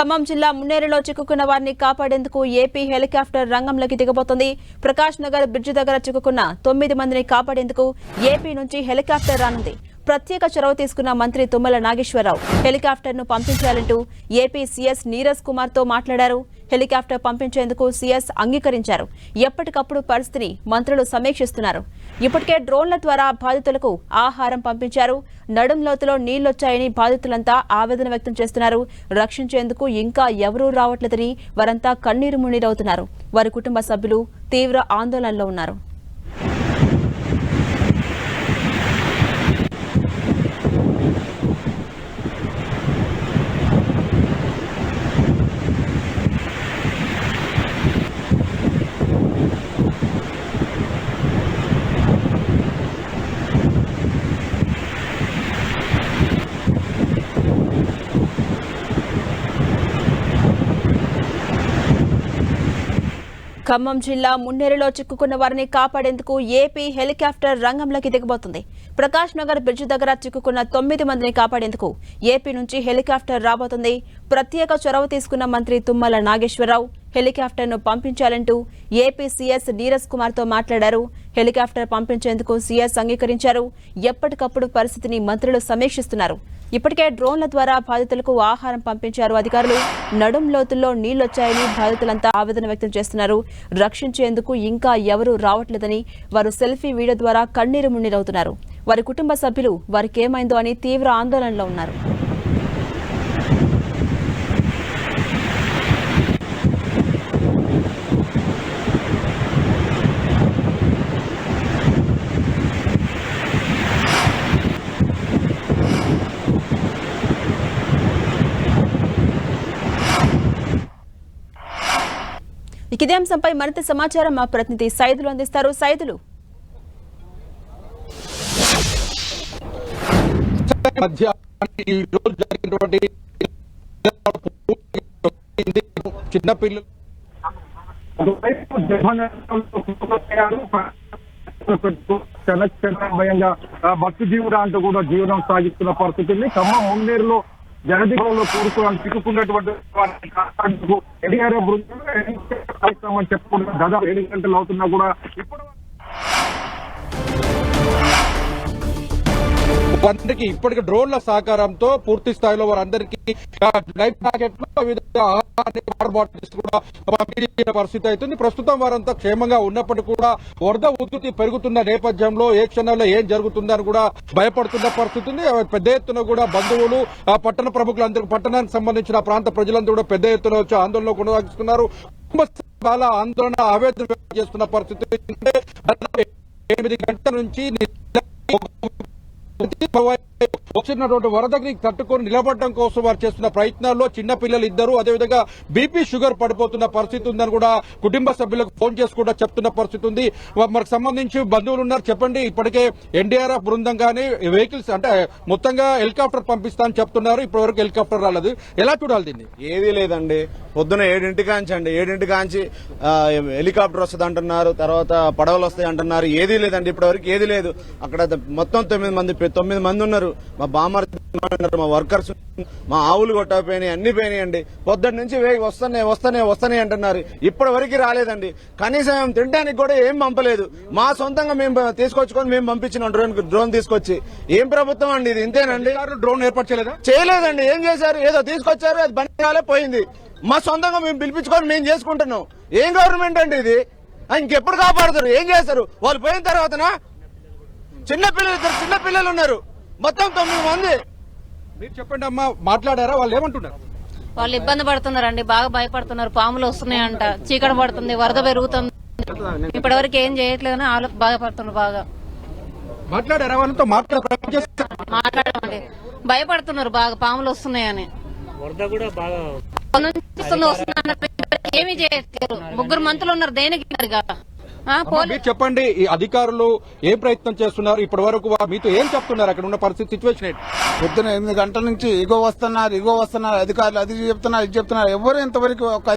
ఖమ్మం జిల్లా మున్నేరులో చిక్కుకున్న వారిని కాపాడేందుకు ఏపీ హెలికాప్టర్ రంగంలోకి దిగబోతోంది. ప్రకాష్ నగర్ బ్రిడ్జి దగ్గర చిక్కుకున్న తొమ్మిది మందిని కాపాడేందుకు ఏపీ నుంచి హెలికాప్టర్ రానుంది. ప్రత్యేక చొరవ తీసుకున్న మంత్రి తుమ్మల నాగేశ్వరరావు హెలికాప్టర్ను పంపించాలంటూ ఏపీ సీఎస్ నీరజ్ కుమార్తో మాట్లాడారు. హెలికాప్టర్ పంపించేందుకు సీఎస్ అంగీకరించారు. ఎప్పటికప్పుడు పరిస్థితిని మంత్రులు సమీక్షిస్తున్నారు. ఇప్పటికే డ్రోన్ల ద్వారా బాధితులకు ఆహారం పంపించారు. నడుం లోతులో నీళ్ళొచ్చాయని బాధితులంతా ఆవేదన వ్యక్తం చేస్తున్నారు. రక్షించేందుకు ఇంకా ఎవరూ రావట్లేదని వారంతా కన్నీరు మున్నీరవుతున్నారు. వారి కుటుంబ సభ్యులు తీవ్ర ఆందోళనలో ఉన్నారు. ఖమ్మం జిల్లా మున్నేరులో చిక్కుకున్న వారిని కాపాడేందుకు ఏపీ హెలికాప్టర్ రంగంలోకి దిగబోతుంది. ప్రకాష్ నగర్ బ్రిడ్జి దగ్గర చిక్కుకున్న తొమ్మిది మందిని కాపాడేందుకు ఏపీ నుంచి హెలికాప్టర్ రాబోతుంది. ప్రత్యేక చొరవ తీసుకున్న మంత్రి తుమ్మల నాగేశ్వరరావు హెలికాప్టర్ను పంపించాలంటూ ఏపీ సీఎస్ నీరజ్ కుమార్తో మాట్లాడారు. హెలికాప్టర్ పంపించేందుకు సీఎస్ అంగీకరించారు. ఎప్పటికప్పుడు పరిస్థితిని మంత్రులు సమీక్షిస్తున్నారు. ఇప్పటికే డ్రోన్ల ద్వారా బాధితులకు ఆహారం పంపించారు అధికారులు. నడుం లోతుల్లో నీళ్ళొచ్చాయని బాధితులంతా ఆవేదన వ్యక్తం చేస్తున్నారు. రక్షించేందుకు ఇంకా ఎవరూ రావట్లేదని వారు సెల్ఫీ వీడియో ద్వారా కన్నీరు మున్నీరవుతున్నారు. వారి కుటుంబ సభ్యులు వారికేమైందో అని తీవ్ర ఆందోళనలో ఉన్నారు. ఇక ఇదే అంశంపై మరింత సమాచారం మా ప్రతినిధి సైదులు అందిస్తారు. సైదులు. మధ్య ఈ రోజు జరిగినటువంటి చిన్నపిల్లలు భక్తి జీవుడా అంటూ కూడా జీవనం సాగిస్తున్న పరిస్థితి ఉంది. ఖమ్మం ముందేరులో జగదీపంలో కూడుకోవడం చిక్కుకున్నటువంటి వారిని కాపాడేందుకు ఎన్డీఆర్ బృందం చెప్పుకుంటున్న దాదాపు ఏడు గంటలు అవుతున్నా కూడా ఇప్పుడు వారికి ఇప్పటికి డ్రోన్ల సహకారంతో పూర్తి స్థాయిలో వారందరికీ లైఫ్ జాకెట్లు ఆహారాన్ని, బాటిల్స్ కూడా పంపిణీ పరిస్థితి అవుతుంది. ప్రస్తుతం వారంతా క్షేమంగా ఉన్నప్పటికీ కూడా వరద ఉధృతి పెరుగుతున్న నేపథ్యంలో ఏ క్షణంలో ఏం జరుగుతుందని కూడా భయపడుతున్న పరిస్థితి ఉంది. పెద్ద ఎత్తున కూడా బంధువులు ఆ పట్టణ ప్రముఖులందరూ పట్టణానికి సంబంధించిన ప్రాంత ప్రజలందరూ కూడా పెద్ద ఎత్తున వచ్చి ఆందోళన కొనసాగిస్తున్నారు. చాలా ఆందోళన ఆవేదన చేస్తున్న పరిస్థితి ఎనిమిది గంటల నుంచి Bye-bye. వచ్చినటువంటి వరదకి తట్టుకొని నిలబడడం కోసం వారు చేస్తున్న ప్రయత్నాల్లో చిన్న పిల్లలు ఇద్దరు అదేవిధంగా బీపీ షుగర్ పడిపోతున్న పరిస్థితి ఉందని కూడా కుటుంబ సభ్యులకు ఫోన్ చేసి కూడా చెప్తున్న పరిస్థితి ఉంది. మనకు సంబంధించి బంధువులు ఉన్నారు చెప్పండి. ఇప్పటికే ఎన్డీఆర్ఎఫ్ బృందం కానీ వెహికల్స్ అంటే మొత్తంగా హెలికాప్టర్ పంపిస్తాను చెప్తున్నారు. ఇప్పటివరకు హెలికాప్టర్ రాలేదు. ఎలా చూడాలి దీన్ని? ఏదీ లేదండి. పొద్దున ఏడింటి కాంచి అండి ఏడింటి కాంచి హెలికాప్టర్ వస్తుంది అంటున్నారు. తర్వాత పడవలు వస్తాయి అంటున్నారు. ఏదీ లేదండి. ఇప్పటివరకు ఏదీ లేదు. అక్కడ మొత్తం తొమ్మిది మంది తొమ్మిది మంది ఉన్నారు. మా బామర్ ఉన్నారు మా వర్కర్స్ మా ఆవులు కొట్టకపోయినాయి అన్ని పోయినాయండి. పొద్దున్న నుంచి వస్తున్నాయి వస్తున్నాయి వస్తున్నాయి అంటున్నారు. ఇప్పటి వరకు రాలేదండి. కనీసం మేము తినడానికి కూడా ఏం పంపలేదు. మా సొంతంగా మేము తీసుకొచ్చుకొని మేము పంపించినాం డ్రోన్ డ్రోన్ తీసుకొచ్చి. ఏం ప్రభుత్వం అండి ఇది? ఇంతేనండి? డ్రోన్ ఏర్పాటు చేయలేదా? చేయలేదండి. ఏం చేశారు? ఏదో తీసుకొచ్చారు అది బండి పోయింది. మా సొంతంగా మేము పిలిపించుకొని మేము చేసుకుంటున్నాం. ఏం గవర్నమెంట్ అండి ఇది? ఇంకెప్పుడు కాపాడుతారు? ఏం చేస్తారు? వాళ్ళు పోయిన తర్వాతనా? చిన్న పిల్లలు ఇద్దరు చిన్న పిల్లలు ఉన్నారు. మొత్తం తొమ్మిది మంది. మీరు చెప్పండి అమ్మా మాట్లాడారా? వాళ్ళు ఏమంటున్నారు? వాళ్ళు ఇబ్బంది పడుతున్నారండి బాగా భయపడుతున్నారు. పాములు వస్తున్నాయంట చీకటి పడుతుంది వరద పెరుగుతుంది. ఇప్పటి వరకు ఏం చేయట్లేదని ఆలో బాధపడుతున్నారు బాగా. మాట్లాడారా వాళ్ళతో? మాట్లాడమండి. భయపడుతున్నారు బాగా పాములు వస్తున్నాయని. వరద కూడా బాగా. ఏమీ చేయట్లేరు ముగ్గురు మంత్రులు ఉన్నారు దేనికి మీరు చెప్పండి ఈ అధికారులు ఏం ప్రయత్నం చేస్తున్నారు? ఇప్పటి వరకు వా- మీతో ఏం చెప్తున్నారు అక్కడ ఉన్న పరిస్థితి సిచ్యువేషన్ ఏంటి? పొద్దున ఎనిమిది గంటల నుంచి ఇగో వస్తున్నారు ఇగో వస్తున్నారు అధికారులు అది చెప్తున్నారు ఇది చెప్తున్నారు. ఎవరు ఇంతవరకు ఒక.